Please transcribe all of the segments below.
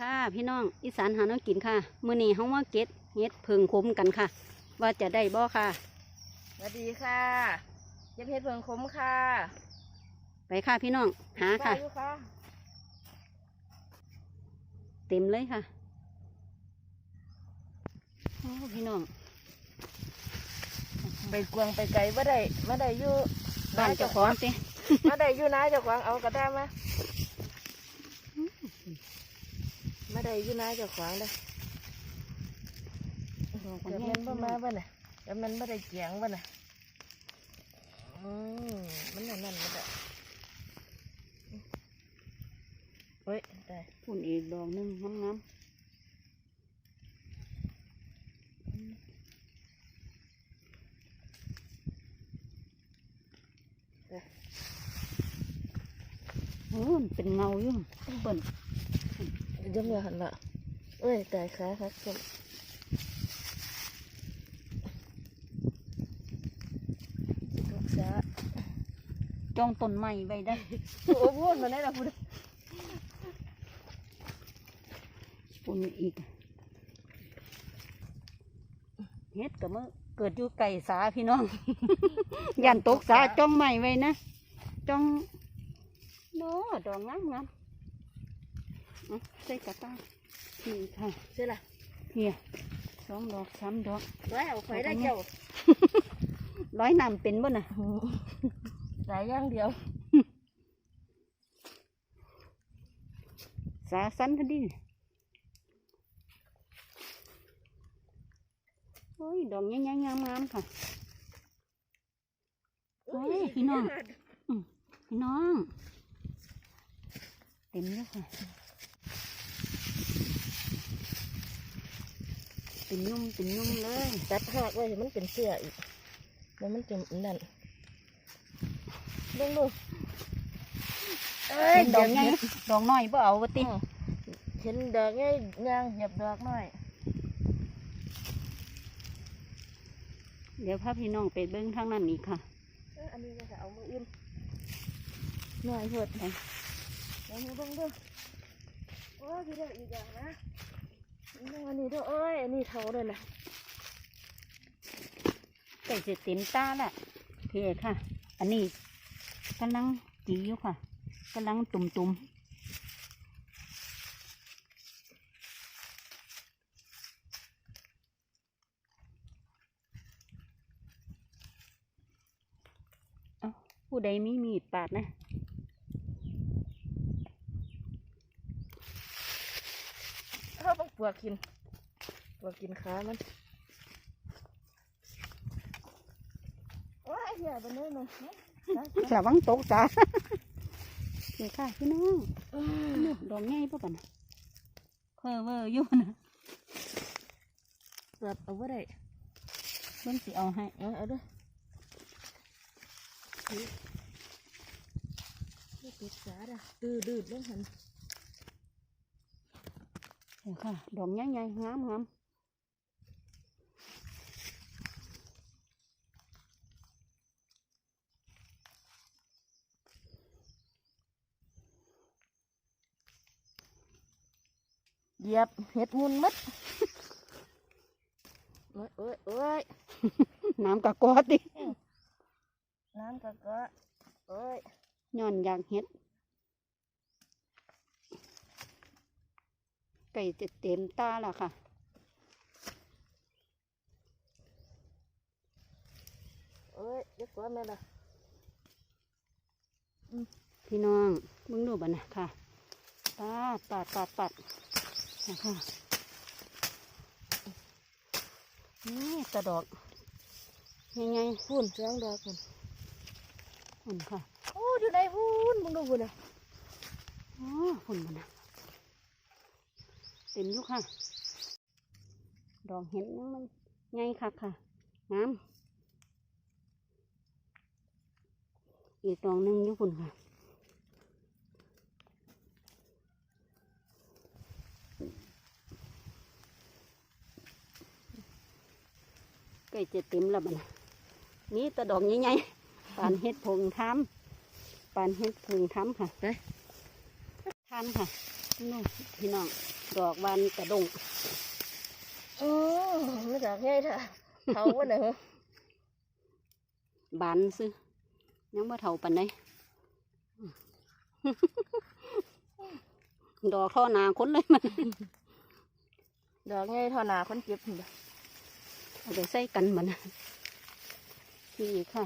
ค่ะพี่น้องอีสานหาน้องกินค่ะมื้อนี้เฮามาเก็ดเฮ็ดเพิงคมกันค่ะ ว่าจะได้บ่ค่ะสวัสดีค่ะเย็บเพชรเพิงคมค่ะ ไปค่ะพี่น้องหาค่ะไปอยู่ค่ะ เต็มเลยค่ะโอ้พี่น้องไปกวางไปไกลมาได้มาได้อยู่บ้านเจ้าของติมาได้อยู่นะเจ้าของเอากระได้มา มาได้อยู่นะเจ้าของเด้อดอกเดี๋ยวใหญ่มันบ่มาบ่น่ะเดี๋ยวมันบ่ได้เกียงบ่น่ะอืมมันนั่นนั่นบ่ได้เฮ้ยได้พุ่นอีกดอกหนึงงามได้ๆโอ้มันเป็นเงาอยู่เปิ้น ยกมือหันละเอ้ยแตายขาครับผมจ้าจ้องต้นไม้ไว้ได้ โอ้พูดมาได้ละพูดพุ่นอีกเฮ็ดกับมือเกิดอยู่ไก่สาพี่น้อง ยันตกสาจ้องไม้ไว้นะ จ้องโน้ดอกงามงาม ใส่กระตานี่ค่ะใช่ละเฮียสองดอกสามดอกไว้เอาไฟได้เจ้าร้อยน้ำเป็นบ่น่ะหลายอย่างเดียว สาสันพอดีโอ้ย ดอกใหญ่ๆงามๆค่ะโอ้ยพี่น้องพี่น้อง เต็มแล้วค่ะ เป็นยุ่มเป็นยุ่มเลยตัดหักไว้ให้มันเป็นเสื้ออีกแล้วมันจะนั่นลงดูเอ้ยเห็นดอกใหญ่ดอกน้อยบ่เอาวะติเห็นดอกไงยางเหยียบดอกหน่อย เดี๋ยวพาพี่น้องไปเบิ้งทางนั้นอีกค่ะเอ้ยอันนี้จะเอามืออื่นหน่อยเถิดไปเดี๋ยวมือเบิ่งดูโอ้ยพี่เด้ออีกอย่างนะ อันนี้เด้อเอ้ย อันนี้เท่าเลยนะใกล้จะเต็มตาแหละเพียค่ะ อันนี้กำลังจีอยู่ค่ะกำลังตุ่มตุ่มผู้ใดมีมีดปาดนะ เขาต้อง ปวกกินปวกกินขามันว้ายเหี้ยบันนี้มันระวังตกจ้าเพียค่ะพี่น้องนู่นดอกใหญ่ปะกันนะเคอเวอร์อยู่นะเปิดเอาไว้ได้เพิ่นสิเอาให้เอาเอาด้วยนี่ปิดสาดอะดื้อดื้อเรื่องหันเดี๋ยว ค่ะ ดอกใหญ่ๆงามงามเหยียบเห็ดมุนมัดโอ้ยโอ้ยโอ้ยน้ำกะกอติน้ำกะกะโอ้ยย้อนอยากเฮ็ด ก่จะเต็มตาแล้วค่ะโอ้ยเดี๋ยวก่อนแม่ละพี่น้องมึงดูบ่นะค่ะปาดปาดปาดปาดนะคะนี่ตะดอกยังไงพูนเสียงดอกพุ่นหุ่นค่ะ โอ้อยู่ในพูนมึงดูพุ่นเลยอ๋อหุ่นบ่นะเต็มอยู่ค่ะ ดอกเห็นยังมันไงค่ะค่ะงามอีกดอกหนึงอยู่หุ่นค่ะใกล้จะเต็มแล้วบัดนะนี่แตะดอกใหญ่ๆปานเฮ็ดผงทำปานเฮ็ดผงทำค่ะไปทานค่ะนี่พี่น้อง ดดอกบานกระดงอือไม่จากให้ท่ะเขาวะเนอะบานซื้อยังบ่เท่าปันไดดอกท่อหนาคนเลยมันดอกไงทอหนาคนเจ็บนี่ล่ะเอาไปใส่กันมันนี่ค่ะ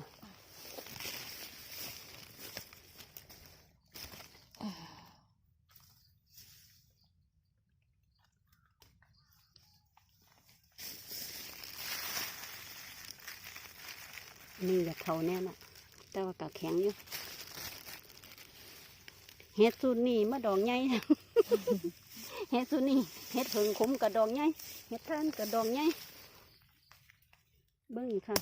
นี่อยากเท่าแน่น่ะ แต่ว่ากะแข็งอยู่เฮ็ดสูตรนี่มาดอกใหญ่เฮ็ดสูตรนี่เฮ็ดเพิงขมกับดอกใหญ่เฮ็ดท่านกับดอกใหญ่เบิ้งค่ะ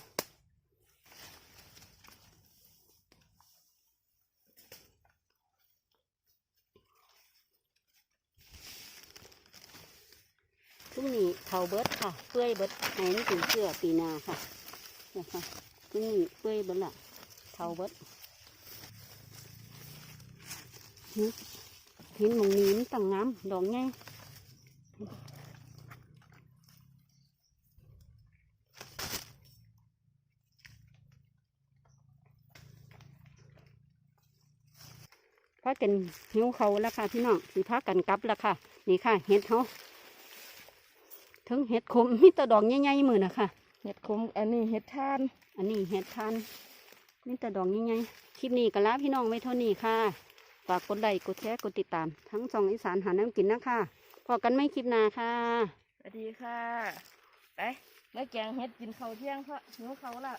ทุ่งนี้เท่าเบิดค่ะเปื่อยเบิดให้มันถึงเสื้อปีนาค่ะเนี่ยค่ะ นี้เปื่อยบิดละเท่าเบิดหึเห็นมองนี้มันตั้งงามดอกไงพากันหิวเขาแล้วค่ะพี่น้องสิพากันกลับแล้วค่ะ นี่ค่ะ เห็ดเขาถึงเห็ดขมมีตะดอกใหญ่ๆมือนะค่ะ เห็ดคมอันนี้เห็ดท่าน อันนี้เห็ดทานมีแต่ดอกใหญ่ๆคลิปนี้ก็ลาพี่น้องไว้เท่านี้ค่ะ ฝากกดไลค์กดแชร์กดติดตาม ทั้งสองอีสานหาน้ำกินนะคะพอกันไม่คลิปหน้าค่ะสวัสดีค่ะ ไปมาแกงเห็ดกินข้าวเที่ยงเพราะหิวเขาละ